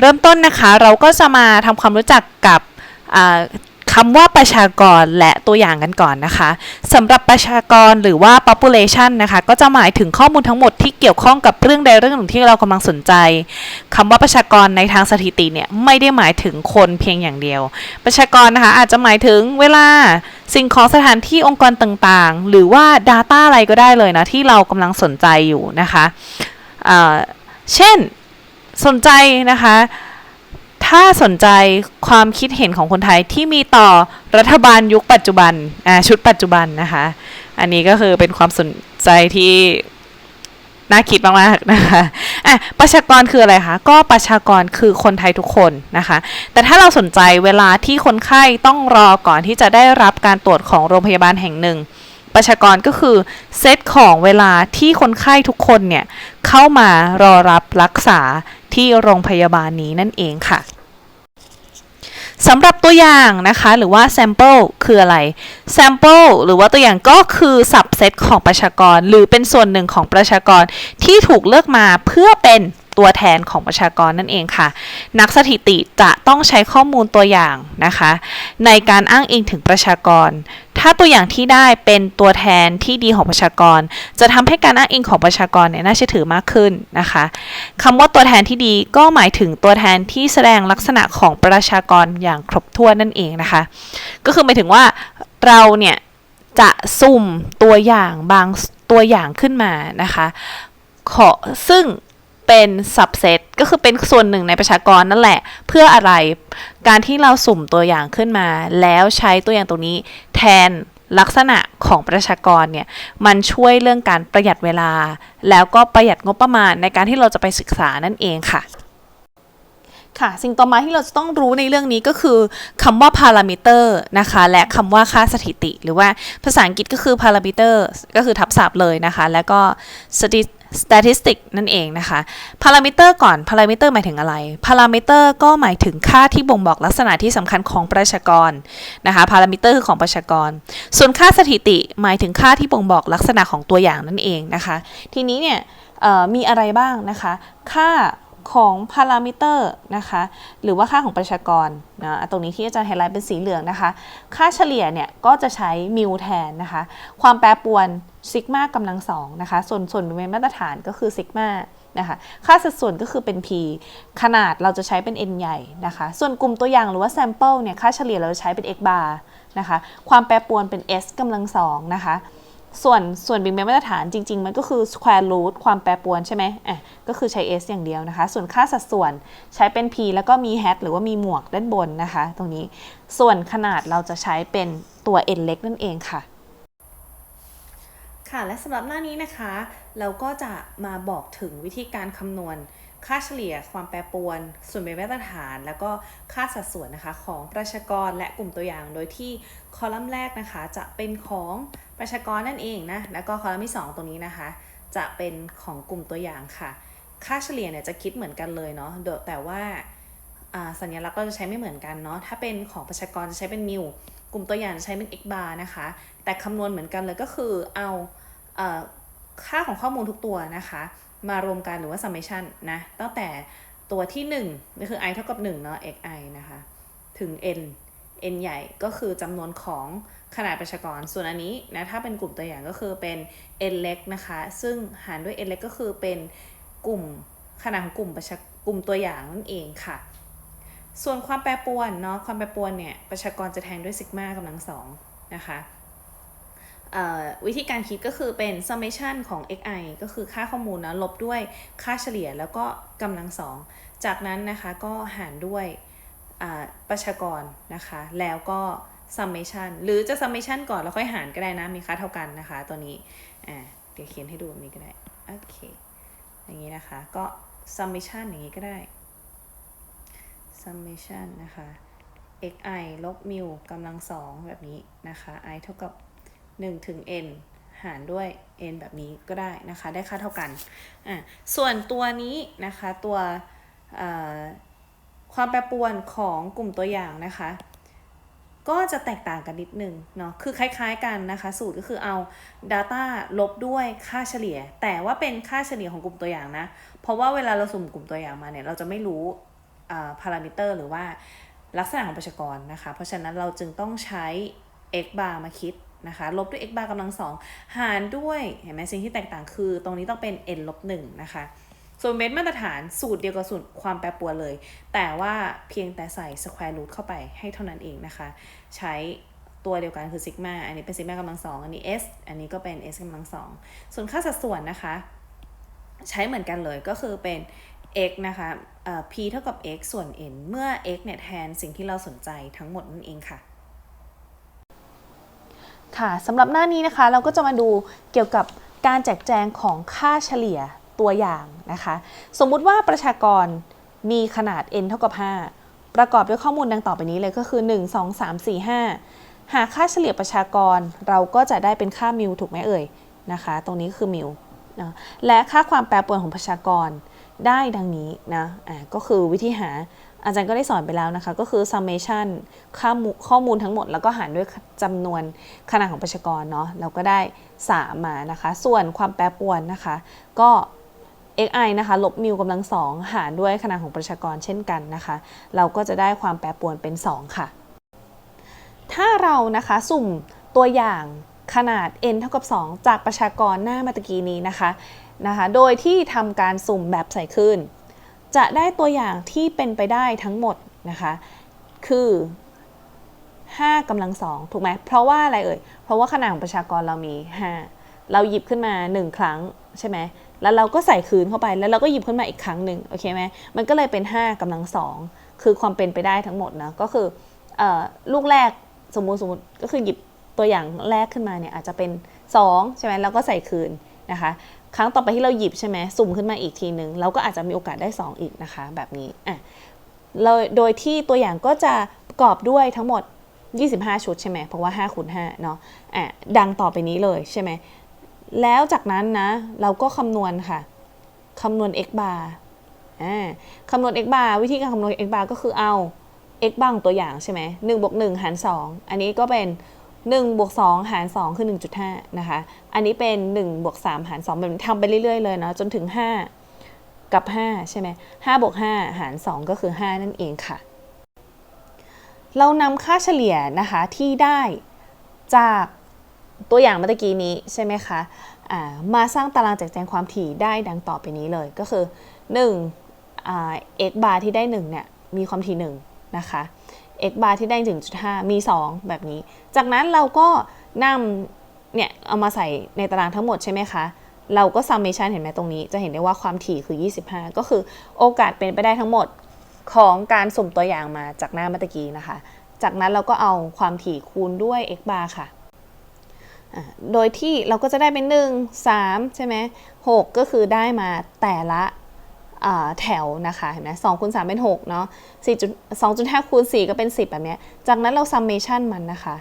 เริ่มต้นนะคะเราก็จะมาทำความรู้จักกับคำว่าประชากรและตัวอย่างกันก่อนนะคะสำหรับประชากรหรือว่า population นะคะก็จะหมายถึงข้อมูลทั้งหมดที่เกี่ยวข้องกับเรื่องใดเรื่องหนึ่งที่เรากำลังสนใจคำว่าประชากรในทางสถิติเนี่ยไม่ได้หมายถึงคนเพียงอย่างเดียว ประชากรนะคะอาจจะหมายถึงเวลาสิ่งของสถานที่องค์กรต่างๆ หรือว่า Data อะไรก็ได้เลยนะที่เรากำลังสนใจอยู่นะคะเช่น สนใจนะคะ ถ้าสนใจความคิดเห็นของคนไทยที่มีต่อรัฐบาลยุคปัจจุบันชุดปัจจุบันนะคะ อันนี้ก็คือเป็นความสนใจที่น่าคิดมากๆนะคะอะประชากรคืออะไรคะ ก็ประชากรคือคนไทยทุกคนนะคะ แต่ถ้าเราสนใจเวลาที่คนไข้ต้องรอก่อนที่จะได้รับการตรวจของโรงพยาบาลแห่งหนึ่ง ประชากรก็คือเซตของเวลาที่คนไข้ทุกคนเนี่ย เข้ามารอรับรักษาที่โรงพยาบาลนี้นั่นเองค่ะสำหรับตัวอย่างนะคะ หรือว่า sample คืออะไร sample หรือว่าตัวอย่างก็คือ subset ของประชากร หรือเป็นส่วนหนึ่งของประชากรที่ถูกเลือกมาเพื่อเป็น ตัวแทนของประชากรนั่นเองค่ะ นักสถิติจะต้องใช้ข้อมูลตัวอย่างนะคะ ในการอ้างอิงถึงประชากร ถ้าตัวอย่างที่ได้เป็นตัวแทนที่ดีของประชากร จะทำให้การอ้างอิงของประชากรเนี่ยน่าเชื่อถือมากขึ้นนะคะคำว่าตัวแทนที่ดีก็หมายถึงตัวแทนที่แสดงลักษณะของประชากรอย่างครบถ้วนนั่นเองนะคะ ก็คือหมายถึงว่าเราเนี่ยจะสุ่มตัวอย่างบางตัวอย่างขึ้นมานะคะขอซึ่ง เป็น subset ก็คือเป็นส่วนหนึ่งในประชากรนั่นแหละ เพื่ออะไร การที่เราสุ่มตัวอย่างขึ้นมา แล้วใช้ตัวอย่างตรงนี้ แทนลักษณะของประชากรเนี่ย มันช่วยเรื่องการประหยัดเวลา แล้วก็ประหยัดงบประมาณในการที่เราจะไปศึกษานั่นเองค่ะค่ะสิ่งต่อมาที่เราจะต้องรู้ในเรื่องนี้ก็คือคำว่า parameter นะคะและคำว่าค่าสถิติ หรือว่าภาษาอังกฤษก็คือ parameter ก็คือทับศัพท์เลยนะคะ แล้วก็ stati- statistic นั่นเองนะคะ parameter ก่อน parameter หมายถึงอะไร parameter ก็หมายถึงค่าที่บ่งบอกลักษณะที่สำคัญของประชากรนะคะ parameter คือของประชากร ส่วนค่าสถิติหมายถึงค่าที่บ่งบอกลักษณะของตัวอย่างนั่นเองนะคะ ทีนี้เนี่ยมีอะไรบ้างนะคะ ค่าของพารามิเตอร์นะคะหรือว่าค่าของประชากรนะตรงนี้ที่อาจารย์ไฮไลท์เป็นสีเหลืองนะคะ ค่าเฉลี่ยเนี่ยก็จะใช้มิวแทนนะคะ ความแปรปรวน ซิกมากำลังสองนะคะ ส่วนส่วนเป็นมาตรฐานก็คือซิกมานะคะ ค่าสัดส่วนก็คือเป็น p ขนาดเราจะใช้เป็น n ใหญ่นะคะ ส่วนกลุ่มตัวอย่างหรือว่า sample เนี่ย ค่าเฉลี่ยเราจะใช้เป็น x bar นะคะ ความแปรปรวนเป็น s กำลังสองนะคะ ส่วนส่วนบิงเป็นมาตรฐานจริง ๆ มันก็คือ square root ความแปรปรวนใช่ไหมอะ ก็คือใช้ s อย่างเดียวนะคะ ส่วนค่าสัดส่วนใช้เป็น p แล้วก็มี hat หรือว่ามีหมวกด้านบนนะคะ ตรงนี้ ส่วนขนาดเราจะใช้เป็นตัว n เล็กนั่นเองค่ะ ค่ะและสำหรับหน้านี้นะคะ เราก็จะมาบอกถึงวิธีการคำนวณค่าเฉลี่ยความแปรปรวน ส่วนเป็นมาตรฐาน แล้วก็ค่าสัดส่วนนะคะของประชากรและกลุ่มตัวอย่าง โดยที่คอลัมน์แรกนะคะ จะเป็นของประชากรนั่นเองนะแล้วก็คอลัมน์ที่ 2 ตรงนี้นะคะ จะเป็นของกลุ่มตัวอย่างค่ะ ค่าเฉลี่ยเนี่ยจะคิดเหมือนกันเลยเนาะแต่ว่าอ่าสัญลักษณ์ก็จะใช้ไม่เหมือนกันเนาะถ้าเป็นของประชากรจะใช้เป็นมิว กลุ่มตัวอย่างใช้เป็น x bar นะคะ แต่คำนวณเหมือนกันเลยก็คือเอาเอค่าของข้อมูลทุกตัวนะคะ มารวมกันหรือว่า summation นะ ตั้งแต่ตัวที่1ก็คือ i เท่ากับ1เนาะ xi นะคะ ถึง n n ใหญ่ก็คือจำนวนของขนาดประชากร ส่วนอันนี้นะถ้าเป็นกลุ่มตัวอย่างก็คือเป็น n เล็กนะคะ ซึ่งหารด้วย n เล็กก็คือเป็นกลุ่มขนาดของกลุ่มประชากลุ่มตัวอย่างนั่นเองค่ะ ส่วนความแปรปรวนเนาะความแปรปรวนเนี่ยประชากรจะแทนด้วยซิกมากำลังสองนะคะวิธีการคิดก็คือเป็น summation ของ xi ก็คือค่าข้อมูลนะลบด้วยค่าเฉลี่ยแล้วก็กำลังสองจากนั้นนะคะก็หารด้วยประชากรนะคะแล้วก็ summation หรือจะ summation ก่อนแล้วค่อยหารก็ได้นะ มีค่าเท่ากันนะคะตัวนี้อ่าเดี๋ยวเขียนให้ดูแบบนี้ก็ได้ โอเค อย่างนี้นะคะ ก็ summation อย่างนี้ก็ได้ summation นะคะ xi ลบ mu กำลังสองแบบนี้นะคะ i เท่ากับ 1 ถึง n หารด้วย n แบบนี้ก็ได้นะคะ ได้ค่าเท่ากันอะส่วนตัวนี้นะคะ ตัวความแปรปรวนของกลุ่มตัวอย่างนะคะ ก็จะแตกต่างกันนิดนึงเนาะ คือคล้ายๆกันนะคะ สูตรก็คือเอา Data ลบด้วยค่าเฉลี่ย แต่ว่าเป็นค่าเฉลี่ยของกลุ่มตัวอย่างนะ เพราะว่าเวลาเราสุ่มกลุ่มตัวอย่างมาเนี่ย เราจะไม่รู้ พารามิเตอร์หรือว่าลักษณะของประชากรนะคะ เพราะฉะนั้นเราจึงต้องใช้ x bar มาคิดนะคะ ลบด้วย x bar กำลังสองหารด้วยเห็นไหมสิ่งที่แตกต่างคือ ตรงนี้ต้องเป็น n ลบหนึ่งนะคะ ส่วนเมตรมาตรฐานสูตรเดียวกับสูตรความแปรปรวนเลย แต่ว่าเพียงแต่ใส่ square root เข้าไปให้เท่านั้นเองนะคะ ใช้ตัวเดียวกันคือซิกมาอันนี้เป็นซิกมากำลังสองอันนี้ s อันนี้ก็เป็น s กำลังสองส่วนค่าสัดส่วนนะคะ ใช้เหมือนกันเลยก็คือเป็น x นะคะ p เท่ากับ x ส่วน n เมื่อ x เนี่ยแทนสิ่งที่เราสนใจทั้งหมดนั่นเองค่ะ ค่ะสำหรับหน้านี้นะคะเราก็จะมาดูเกี่ยวกับการแจกแจงของค่าเฉลี่ยตัวอย่างนะคะ สมมุติว่าประชากรมีขนาด n เท่ากับ 5 ประกอบด้วยข้อมูลดังต่อไปนี้เลยก็คือ 1 2 3 4 5 หาค่าเฉลี่ยประชากรเราก็จะได้เป็นค่ามิวถูกไหมเอ่ยนะคะ ตรงนี้คือมิวและค่าความแปรปรวนของประชากร ได้ดังนี้นะอ่าก็คือวิธีหาอาจารย์ก็ได้สอนไปแล้วนะคะ ก็คือ summation ข้อมูลข้อมูลทั้งหมด แล้วก็หารด้วยจำนวนขนาดของประชากรเนาะเราก็ได้ 3 มานะคะ ส่วนความแปรปรวนนะคะ ก็ xi นะคะ ลบมิวกำลังสองหารด้วยขนาดของประชากรเช่นกันนะคะ เราก็จะได้ความแปรปรวนเป็น 2 ค่ะ ถ้าเรานะคะสุ่มตัวอย่างขนาด n เท่ากับ 2 จากประชากรหน้ามาตะกี้นี้นะคะ นะคะ โดยที่ทำการสุ่มแบบใส่คลื่น จะได้ตัวอย่างที่เป็นไปได้ทั้งหมดนะคะ คือ5กำลังสองถูกไหม เพราะว่าอะไรเอ่ย เพราะว่าขนาดของประชากรเรามี 5 เราหยิบขึ้นมา 1 ครั้งใช่ไหม แล้วเราก็ใส่คืนเข้าไป แล้วเราก็หยิบขึ้นมาอีกครั้งหนึ่งโอเคไหม มันก็เลยเป็น 5กำลังสองคือความเป็นไปได้ทั้งหมดนะ ก็คือออลูกแรกสมมุติสมมติก็คือหยิบตัวอย่างแรกขึ้นมาเนี่ยอาจจะเป็น 2 ใช่ไหมแล้วก็ใส่คืนนะคะ ครั้งต่อไปที่เราหยิบใช่ไหมสุ่มขึ้นมาอีกทีหนึ่งเราก็อาจจะมีโอกาสได้ 2 อีกนะคะ แบบนี้อะเราโดยที่ตัวอย่างก็จะประกอบด้วยทั้งหมด 25 ชุดใช่ไหมเพราะว่า5คูณ5เนาะอะดังต่อไปนี้เลยใช่ไหมแล้วจากนั้นนะเราก็คำนวณค่ะคำนวณ x bar อ่าคำนวณ x bar วิธีการคำนวณ x bar ก็คือเอา x bar ของตัวอย่างใช่ไหม1บวก1หาร2อันนี้ก็เป็น 1บวก2หาร 2 คือ 1.5 นะคะ อันนี้เป็น1บวก3หาร2แบบทำไปเรื่อย ๆ เลยเนาะจนถึง 5 กับ 5 ใช่ไหม5บวก5หาร 2 ก็คือ 5 นั่นเองค่ะ เรานำค่าเฉลี่ยนะคะที่ได้จากตัวอย่างเมื่อกี้นี้ใช่ไหมคะะมาสร้างตารางแจกแจงความถี่ได้ดังต่อไปนี้เลยก็คือ1อ่า x bar ที่ได้1เนี่ยมีความถี่1นะคะ x bar ที่ได้ 1.5 มี 2 แบบนี้ จากนั้นเราก็นำเนี่ยเอามาใส่ในตารางทั้งหมดใช่ไหมคะ เราก็ summation เห็นไหมตรงนี้ จะเห็นได้ว่าความถี่คือ 25 ก็คือโอกาสเป็นไปได้ทั้งหมดของการสุ่มตัวอย่างมาจากหน้าเมื่อกี้นะคะ จากนั้นเราก็เอาความถี่คูณด้วย x bar ค่ะโดยที่เราก็จะได้เป็น 1 3 ใช่ไหม6ก็คือได้มาแต่ละ แถวนะคะเห็นไหมสองคูณสามเป็น6เนาะสี่จุดสองจุดห้าคูณสี่ก็เป็น10แบบนี้จากนั้นเรา summation มันนะคะ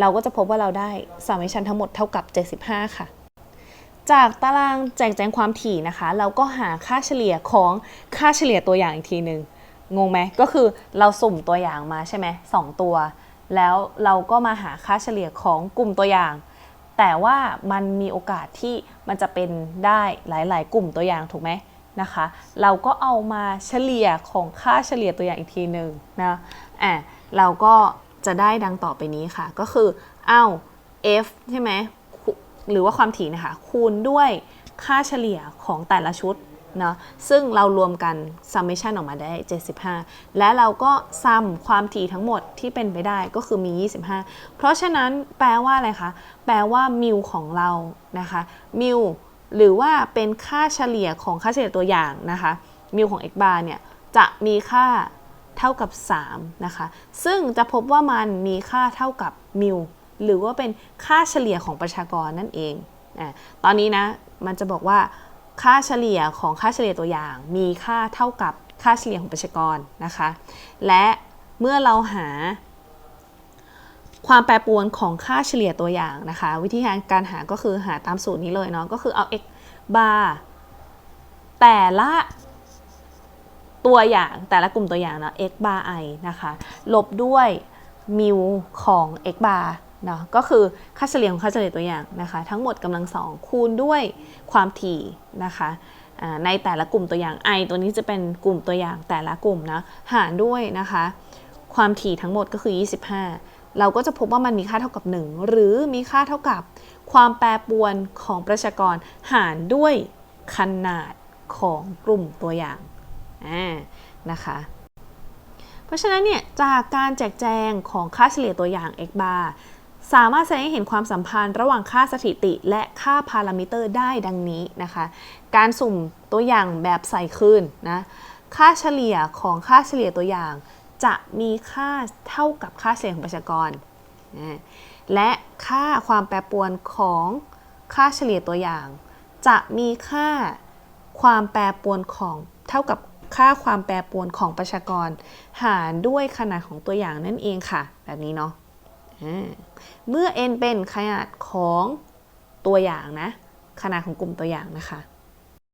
เราก็จะพบว่าเราได้ summation ทั้งหมดเท่ากับ75ค่ะ จากตารางแจกแจงความถี่นะคะ เราก็หาค่าเฉลี่ยของค่าเฉลี่ยตัวอย่างอีกทีหนึ่งงงไหมก็คือเราสุ่มตัวอย่างมาใช่ไหมสองตัว แล้วเราก็มาหาค่าเฉลี่ยของกลุ่มตัวอย่าง แต่ว่ามันมีโอกาสที่มันจะเป็นได้หลาย ๆ กลุ่มตัวอย่างถูกไหม นะคะ เราก็เอามาเฉลี่ยของค่าเฉลี่ยตัวอย่างอีกทีหนึ่งนะอะเราก็จะได้ดังต่อไปนี้ค่ะ ก็คือเอา f ใช่ไหมหรือว่าความถี่นะคะ คูณด้วยค่าเฉลี่ยของแต่ละชุดเนาะซึ่งเรารวมกัน summation ออกมาได้ 75 และเราก็ซัมความถี่ทั้งหมดที่เป็นไปได้ก็คือมี 25 เพราะฉะนั้นแปลว่าอะไรคะ แปลว่ามิวของเรานะคะมิว หรือว่าเป็นค่าเฉลี่ยของค่าเฉลี่ยตัวอย่างนะคะมิวของ x bar เนี่ยจะมีค่าเท่ากับ3นะคะซึ่งจะพบว่ามันมีค่าเท่ากับมิวหรือว่าเป็นค่าเฉลี่ยของประชากรนั่นเองอตอนนี้นะมันจะบอกว่าค่าเฉลี่ยของค่าเฉลี่ยตัวอย่าง มีค่าเท่ากับค่าเฉลี่ยของประชากรนะคะ และเมื่อเราหา ความแปรปรวนของค่าเฉลี่ยตัวอย่างนะคะ วิธีการการหาก็คือหาตามสูตรนี้เลยเนาะก็คือเอา x bar แต่ละตัวอย่างแต่ละกลุ่มตัวอย่างเนาะ x bar i นะคะลบด้วยมิวของ x bar เนาะก็คือค่าเฉลี่ยของค่าเฉลี่ยตัวอย่างนะคะ ทั้งหมดกำลังสองคูณด้วยความถี่นะคะในแต่ละกลุ่มตัวอย่าง i ตัวนี้จะเป็นกลุ่มตัวอย่างแต่ละกลุ่มนะหารด้วยนะคะ ความถี่ทั้งหมดก็คือ 25 เราก็จะพบว่ามันมีค่าเท่ากับ 1 หรือมีค่าเท่ากับความแปรปรวนของประชากรหารด้วยขนาดของกลุ่มตัวอย่างานะคะ เพราะฉะนั้นเนี่ยจากการแจกแจงของค่าเฉลี่ยตัวอย่าง x bar สามารถแสดงให้เห็นความสัมพันธ์ระหว่างค่าสถิติและค่าพารามิเตอร์ได้ดังนี้นะคะ การสุ่มตัวอย่างแบบใส่คืนนะ ค่าเฉลี่ยของค่าเฉลี่ยตัวอย่าง จะมีค่าเท่ากับค่าเฉลี่ยของประชากร และค่าความแปรปรวนของค่าเฉลี่ยตัวอย่าง จะมีค่าความแปรปรวนของเท่ากับค่าความแปรปรวนของประชากร หารด้วยขนาดของตัวอย่างนั่นเองค่ะ แบบนี้เนาะเมื่อ n เป็นขนาดของตัวอย่างนะ ขนาดของกลุ่มตัวอย่างนะคะ